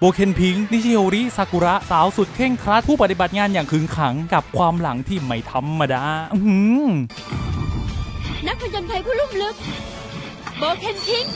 โบเคนพิงค์นิชิโอริซากุระสาวสุดเข่งครัดผู้ปฏิบัติงานอย่างขึงขังกับความหลังที่ไม่ธรรมดา อื้อหือ นักผจญภัยผู้ลุ่มลึก โบเคนพิงค์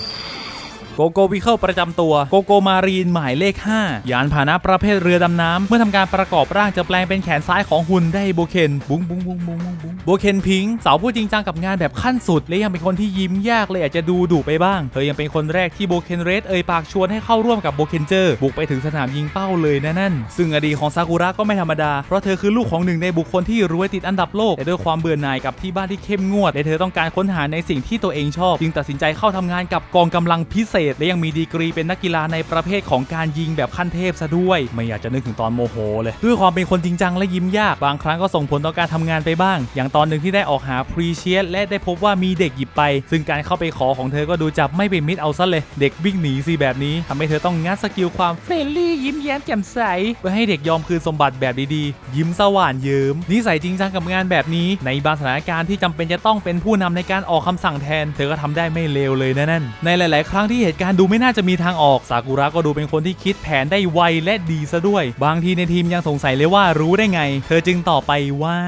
โกโกวิเคิลประจำตัวโกโกมารีนหมายเลข 5 ยานพาหนะประเภทเรือดำน้ำ เมื่อทำการประกอบร่างจะแปลงเป็นแขนซ้ายของหุ่นได้โบเคนบุ้งบุ้งบุ้งบุ้งบุ้งโบเคนพิงสาวผู้จริงจังกับงานแบบขั้นสุด และยังเป็นคนที่ยิ้มยากเลยอาจจะดูดุไปบ้าง เธอยังเป็นคนแรกที่โบเคนเรสเอ่ยปากชวนให้เข้าร่วมกับโบเคนเจอร์บุกไปถึงสนามยิงเป้าเลยนะนั่น ซึ่งอดีตของซากุระก็ไม่ธรรมดา เพราะเธอคือลูกของหนึ่งในบุคคลที่รวยติดอันดับโลกแต่ด้วยความเบื่อหน่ายกับที่บ้านที่เข้มงวดและเธอต้องการค้นหาในสิ่งที่ตัวเองชอบ จึงตัดสินใจเข้าทำงานกับกองกำลังพิเศษและยังมีดีกรีเป็นนักกีฬาในประเภทของการยิงแบบขั้นเทพซะด้วย ไม่อยากจะนึกถึงตอนโมโหเลยด้วยความเป็นคนจริงจังและยิ้มยากบางครั้งก็ส่งผลต่อการทำงานไปบ้าง อย่างตอนหนึ่งที่ได้ออกหาพรีเชียสและได้พบว่ามีเด็กหยิบไป ซึ่งการเข้าไปขอของเธอก็ดูจับไม่เป็นมิตรเอาซะเลยเด็กวิ่งหนีสิแบบนี้ทำให้เธอต้องงัดสกิลความเฟรนลี่ยิ้มแย้มแจ่มใสเพื่อให้เด็กยอมคืนสมบัติแบบดีๆ ยิ้มสว่านเยิ้มนิสัยจริงจังกับงานแบบนี้ ในบางสถานการณ์ที่จำเป็นจะต้องเป็นผู้นำในการออกคำสั่งแทน เธอก็ทำได้ไม่เลวเลยนะนั่นในหลาย ๆ ครั้งที่เหตุการณ์ดูไม่น่าจะมีทางออกซากุระก็ดูเป็นคนที่คิดแผนได้ไวและดีซะด้วย บางทีในทีมยังสงสัยเลยว่ารู้ได้ไง เธอจึงตอบไปว่า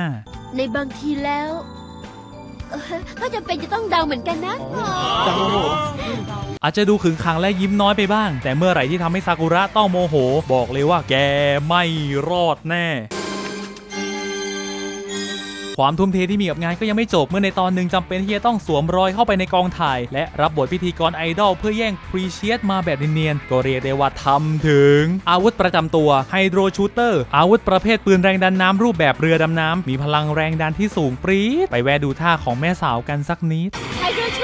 ในบางทีแล้วเอ่อก็จำเป็นจะต้องเดาเหมือนกันนะ อาจจะดูขึงขังและยิ้มน้อยไปบ้าง แต่เมื่อไหร่ที่ทำให้ซากุระต้องโมโห บอกเลยว่าแกไม่รอดแน่ ความทุ่มเทที่มีกับงานก็ยังไม่จบเมื่อในตอนหนึ่งจำเป็นที่จะต้องสวมรอยเข้าไปในกองถ่าย และรับบทพิธีกรไอดอลเพื่อแย่งพรีเชียตมาแบบเนียนๆก็เรียกได้ว่าทำถึง อาวุธประจำตัวไฮโดรชูเตอร์อาวุธประเภทปืนแรงดันน้ำรูปแบบเรือดำน้ำมีพลังแรงดันที่สูงปรี๊ดไปแวะดูท่าของแม่สาวกันสักนิดไฮโดรชูเต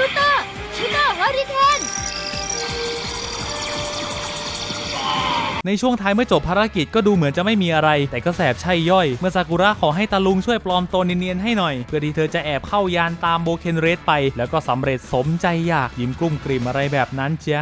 อร์ชู ในช่วงท้ายเมื่อจบภารกิจก็ดูเหมือนจะไม่มีอะไร แต่ก็แสบใช่ย่อย เมื่อซากุระขอให้ตาลุงช่วยปลอมตัวเนียนๆให้หน่อย เพื่อที่เธอจะแอบเข้ายานตามโบเคนเรสไป แล้วก็สำเร็จสมใจอยากยิ้มกลุ้มกลิ่มอะไรแบบนั้นเจ้ะ